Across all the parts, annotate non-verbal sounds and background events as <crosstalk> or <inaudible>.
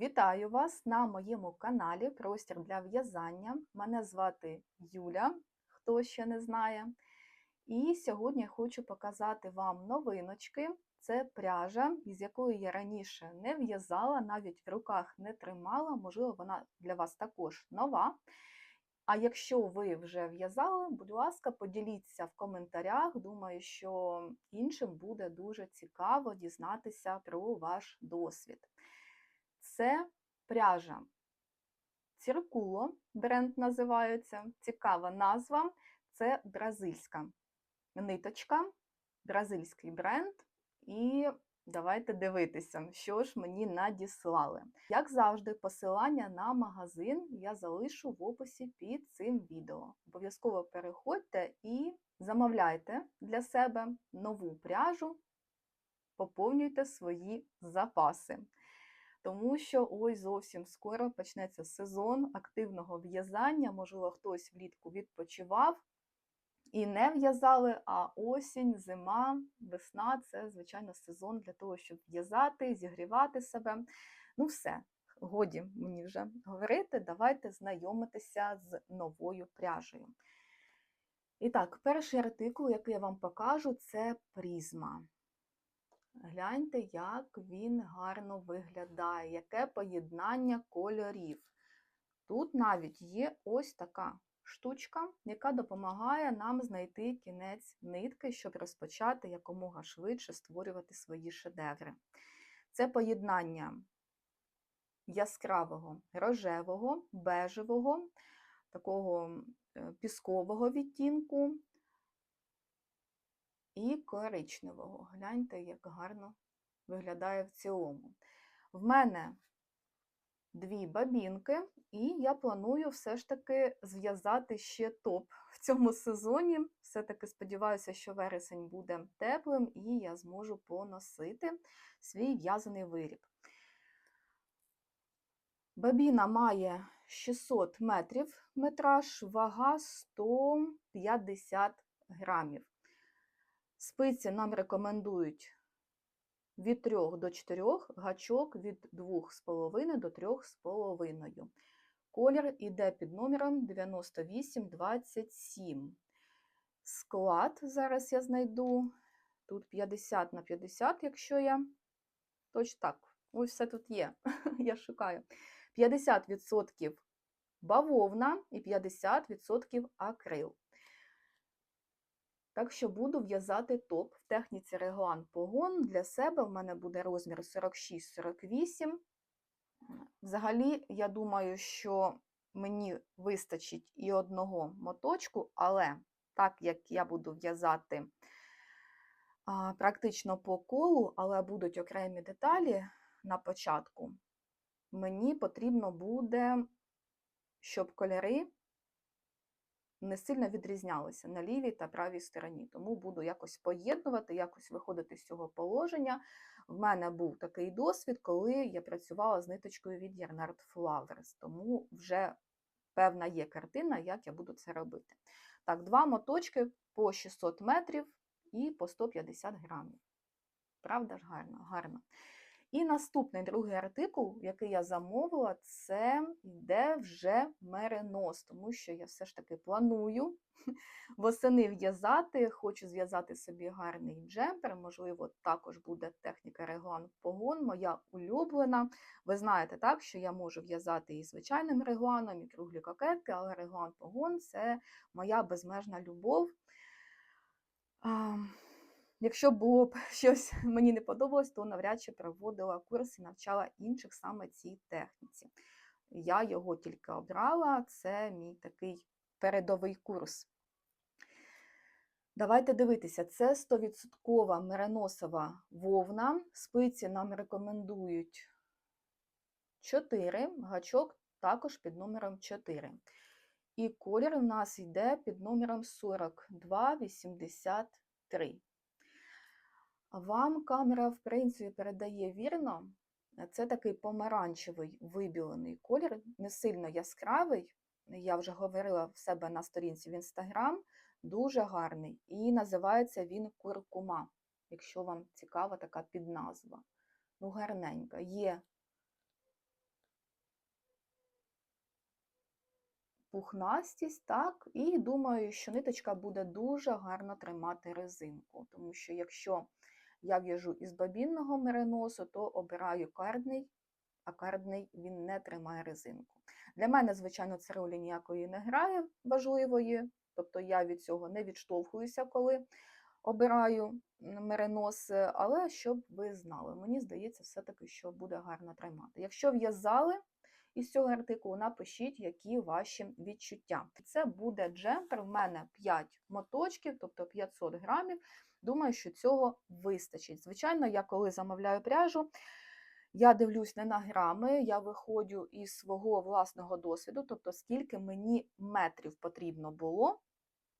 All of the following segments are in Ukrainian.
Вітаю вас на моєму каналі Простір для в'язання. Мене звати Юля, хто ще не знає. І сьогодні я хочу показати вам новиночки. Це пряжа, із якої я раніше не в'язала, навіть в руках не тримала, можливо, вона для вас також нова. А якщо ви вже в'язали, будь ласка, поділіться в коментарях. Думаю, що іншим буде дуже цікаво дізнатися про ваш досвід. Це пряжа Ціркуло, бренд називається. Цікава назва. Це бразильська ниточка, бразильський бренд. І давайте дивитися, що ж мені надіслали. Як завжди, посилання на магазин я залишу в описі під цим відео. Обов'язково переходьте і замовляйте для себе нову пряжу, поповнюйте свої запаси. Тому що ось зовсім скоро почнеться сезон активного в'язання. Можливо, хтось влітку відпочивав і не в'язали, а осінь, зима, весна це, звичайно, сезон для того, щоб в'язати, зігрівати себе. Ну, все, годі мені вже говорити, давайте знайомитися з новою пряжею. І так, перший артикул, який я вам покажу, це призма. Гляньте, як він гарно виглядає, яке поєднання кольорів. Тут навіть є ось така штучка, яка допомагає нам знайти кінець нитки, щоб розпочати якомога швидше створювати свої шедеври. Це поєднання яскравого рожевого, бежевого, такого піскового відтінку і коричневого. Гляньте, як гарно виглядає в цілому. В мене дві бабінки, і я планую все ж таки зв'язати ще топ в цьому сезоні. Все-таки сподіваюся, що вересень буде теплим, і я зможу поносити свій в'язаний виріб. Бабіна має 600 метрів метраж, вага 150 грамів. Спиці нам рекомендують від 3 до 4, гачок від 2,5 до 3,5. Колір іде під номером 9827. Склад зараз я знайду. Тут 50 на 50, якщо я. Точно так, ось все тут є. <laughs> я шукаю. 50% бавовна і 50% акрил. Так що буду в'язати топ в техніці реглан погон. Для себе в мене буде розмір 46-48. Взагалі, я думаю, що мені вистачить і одного моточку, але так як я буду в'язати практично по колу, але будуть окремі деталі на початку, мені потрібно буде, щоб кольори не сильно відрізнялися на лівій та правій стороні. Тому буду якось поєднувати, якось виходити з цього положення. В мене був такий досвід, коли я працювала з ниточкою від Yarnard Flowers, тому вже певна є картина, як я буду це робити. Так, два моточки по 600 метрів і по 150 грамів. Правда ж, гарно, гарно. І наступний другий артикул, який я замовила, це йде вже меринос, тому що я все ж таки планую <laughs> восени в'язати, хочу зв'язати собі гарний джемпер, можливо, також буде техніка реглан погон, моя улюблена. Ви знаєте, так, що я можу в'язати і звичайним регланом, і круглі кокетки, але реглан погон це моя безмежна любов. Якщо було б <laughs> щось мені не подобалось, то навряд чи проводила курс і навчала інших саме цій техніці. Я його тільки обрала, це мій такий передовий курс. Давайте дивитися, це 100% мереносова вовна. Спиці нам рекомендують 4, гачок також під номером 4. І колір у нас йде під номером 4283. Вам камера, в принципі, передає вірно. Це такий помаранчевий вибілений колір, не сильно яскравий. Я вже говорила в себе на сторінці в Інстаграм, дуже гарний. І називається він куркума, якщо вам цікава така підназва. Ну, гарненька. Є пухнастість, так, і думаю, що ниточка буде дуже гарно тримати резинку, тому що якщо я в'яжу із бобінного мериносу, то обираю кардний, а кардний він не тримає резинку. Для мене, звичайно, це ролі ніякої не грає важливої, тобто я від цього не відштовхуюся, коли обираю меринос, але щоб ви знали, мені здається, все-таки, що буде гарно тримати. Якщо в'язали із цього артикулу, напишіть, які ваші відчуття. Це буде джемпер, в мене 5 моточків, тобто 500 грамів. Думаю, що цього вистачить. Звичайно, я коли замовляю пряжу, я дивлюсь не на грами, я виходжу із свого власного досвіду, тобто скільки мені метрів потрібно було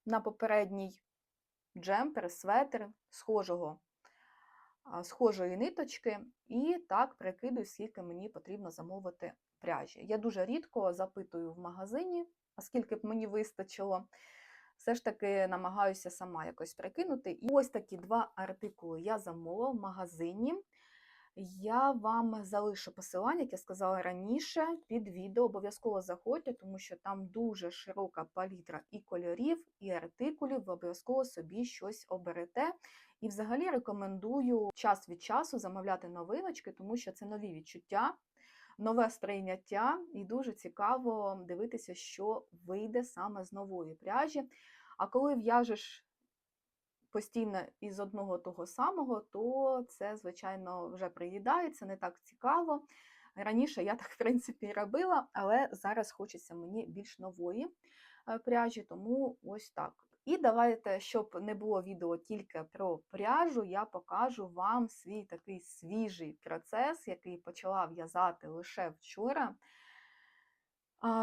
на попередній джемпер, светр схожого, схожої ниточки, і так прикидую, скільки мені потрібно замовити пряжі. Я дуже рідко запитую в магазині, а скільки б мені вистачило. Все ж таки намагаюся сама якось прикинути. І ось такі два артикули я замовила в магазині. Я вам залишу посилання, як я сказала раніше, під відео. Обов'язково заходьте, тому що там дуже широка палітра і кольорів, і артикулів. Ви обов'язково собі щось оберете. І взагалі рекомендую час від часу замовляти новиночки, тому що це нові відчуття, нове сприйняття, і дуже цікаво дивитися, що вийде саме з нової пряжі. А коли в'яжеш постійно із одного того самого, то це, звичайно, вже приїдається, не так цікаво. Раніше я так, в принципі, робила, але зараз хочеться мені більш нової е, пряжі, тому ось так. І давайте, щоб не було відео тільки про пряжу, я покажу вам свій такий свіжий процес, який почала в'язати лише вчора.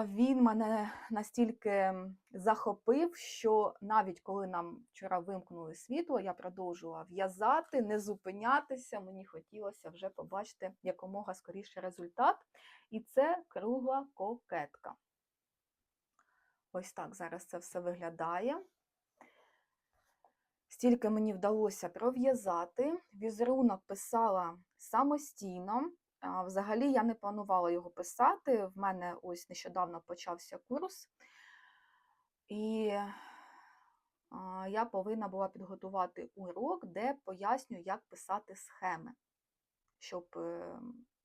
Він мене настільки захопив, що навіть коли нам вчора вимкнули світло, я продовжувала в'язати, не зупинятися. Мені хотілося вже побачити якомога скоріше результат. І це кругла кокетка. Ось так зараз це все виглядає. Стільки мені вдалося пров'язати. Візерунок писала самостійно. Взагалі я не планувала його писати. В мене ось нещодавно почався курс, і я повинна була підготувати урок, де пояснюю, як писати схеми, щоб е,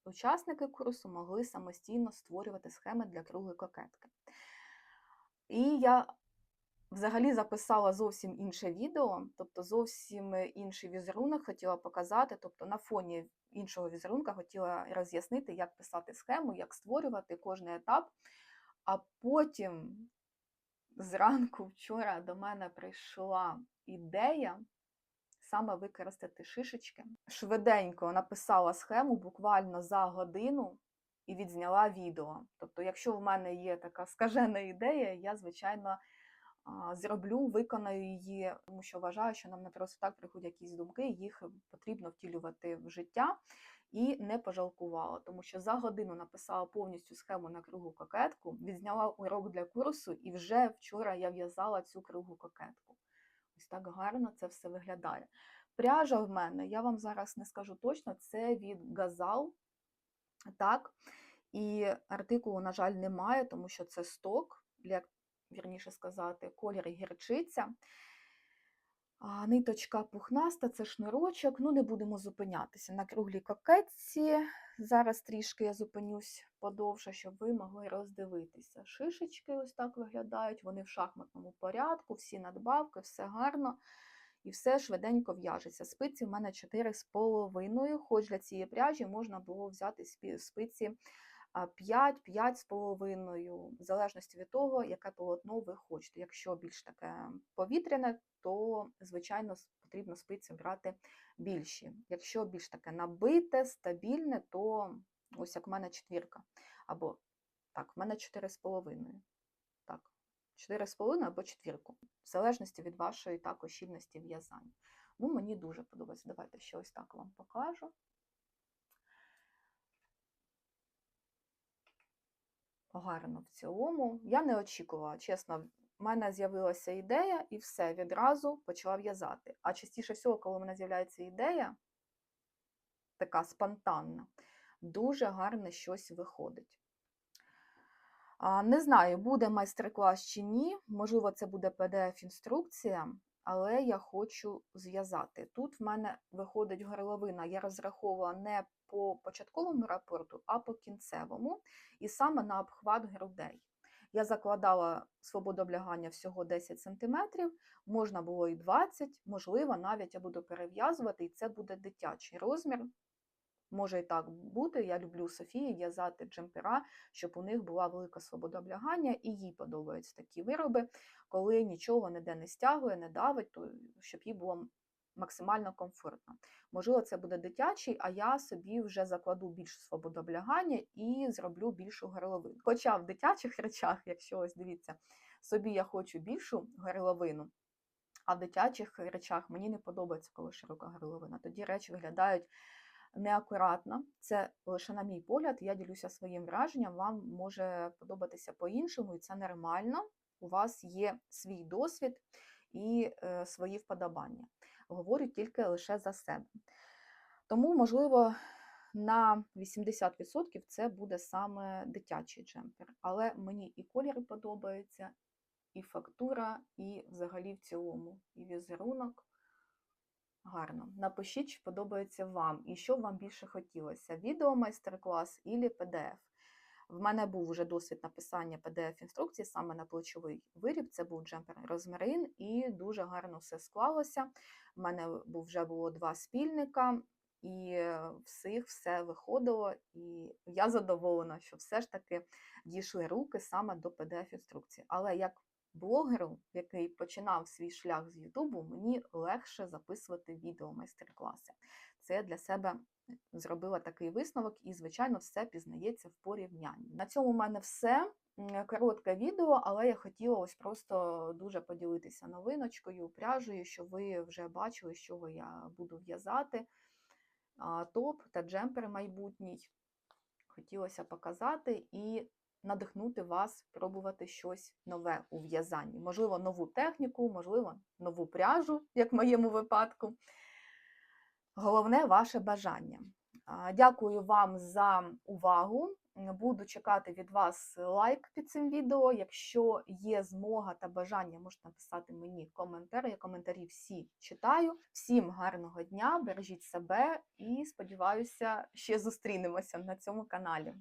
учасники курсу могли самостійно створювати схеми для круглої кокетки. І я взагалі записала зовсім інше відео, тобто зовсім інший візерунок хотіла показати, тобто на фоні іншого візерунка хотіла роз'яснити, як писати схему, як створювати кожний етап. А потім зранку вчора до мене прийшла ідея саме використати шишечки. Швиденько написала схему буквально за годину і відзняла відео. Тобто, якщо в мене є така скажена ідея, я, звичайно, зроблю, виконаю її, тому що вважаю, що нам не просто так приходять якісь думки, їх потрібно втілювати в життя. І не пожалкувала, тому що за годину написала повністю схему на кругу кокетку, відзняла урок для курсу, і вже вчора я в'язала цю кругу кокетку. Ось так гарно це все виглядає. Пряжа в мене, я вам зараз не скажу точно, це від Газал. Так, і артикулу, на жаль, немає, тому що це сток. Як вірніше сказати, колір гірчиця. А, Ниточка пухнаста, це шнурочок. Ну, не будемо зупинятися на круглій кокетці. Зараз трішки я зупинюсь подовше, щоб ви могли роздивитися. Шишечки ось так виглядають, вони в шахматному порядку, всі надбавки, все гарно. І все швиденько в'яжеться. Спиці в мене 4,5, хоч для цієї пряжі можна було взяти спиці 5, 5,5, в залежності від того, яке полотно ви хочете. Якщо більш таке повітряне, то, звичайно, потрібно спиці брати більші. Якщо більш таке набите, стабільне, то ось як в мене четвірка. Або так, в мене 4,5. Так, 4,5 або четвірку, в залежності від вашої також щільності в'язання. Ну, мені дуже подобається. Давайте ще ось так вам покажу. Гарно в цілому. Я не очікувала, чесно, в мене з'явилася ідея і все, відразу почала в'язати. А частіше всього, коли в мене з'являється ідея, така спонтанна, дуже гарне щось виходить. Не знаю, буде майстер-клас чи ні. Можливо, це буде PDF-інструкція, але я хочу зв'язати. Тут в мене виходить горловина. Я розраховувала не по початковому рапорту, а по кінцевому, і саме на обхват грудей. Я закладала свободу облягання всього 10 см, можна було і 20 можливо, навіть я буду перев'язувати, і це буде дитячий розмір. Може і так бути. Я люблю Софії в'язати джемпера, щоб у них була велика свобода облягання, і їй подобаються такі вироби, коли нічого ніде не стягує, не давить, то щоб їй було максимально комфортно. Можливо, це буде дитячий, а я собі вже закладу більше свободу облягання і зроблю більшу горловину. Хоча в дитячих <laughs> речах, якщо ось дивіться, собі я хочу більшу горловину, а в дитячих речах мені не подобається, коли широка горловина. Тоді речі виглядають неакуратно. Це лише на мій погляд, я ділюся своїм враженням, вам може подобатися по-іншому, і це нормально. У вас є свій досвід і е, свої вподобання. Говорю тільки лише за себе. Тому, можливо, на 80% це буде саме дитячий джемпер. Але мені і колір подобається, і фактура, і взагалі в цілому, і візерунок. Гарно. Напишіть, чи подобається вам і що вам більше хотілося: відео майстер-клас і PDF. В мене був вже досвід написання PDF-інструкції саме на плечовий виріб. Це був джемпер розмарин, і дуже гарно все склалося. У мене вже було два спільника, і всіх все виходило. І я задоволена, що все ж таки дійшли руки саме до PDF-інструкції. Але як блогеру, який починав свій шлях з Ютубу, мені легше записувати відео майстер-класи. Це я для себе зробила такий висновок, і, звичайно, все пізнається в порівнянні. На цьому в мене все. Коротке відео, але я хотіла ось просто дуже поділитися новиночкою, пряжею, щоб ви вже бачили, з чого я буду в'язати. Топ та джемпер майбутній. Хотілося показати і надихнути вас пробувати щось нове у в'язанні. Можливо, нову техніку, можливо, нову пряжу, як в моєму випадку. Головне ваше бажання. Дякую вам за увагу. Буду чекати від вас лайк під цим відео. Якщо є змога та бажання, можете написати мені коментар. Я коментарі всі читаю. Всім гарного дня, бережіть себе і сподіваюся, ще зустрінемося на цьому каналі.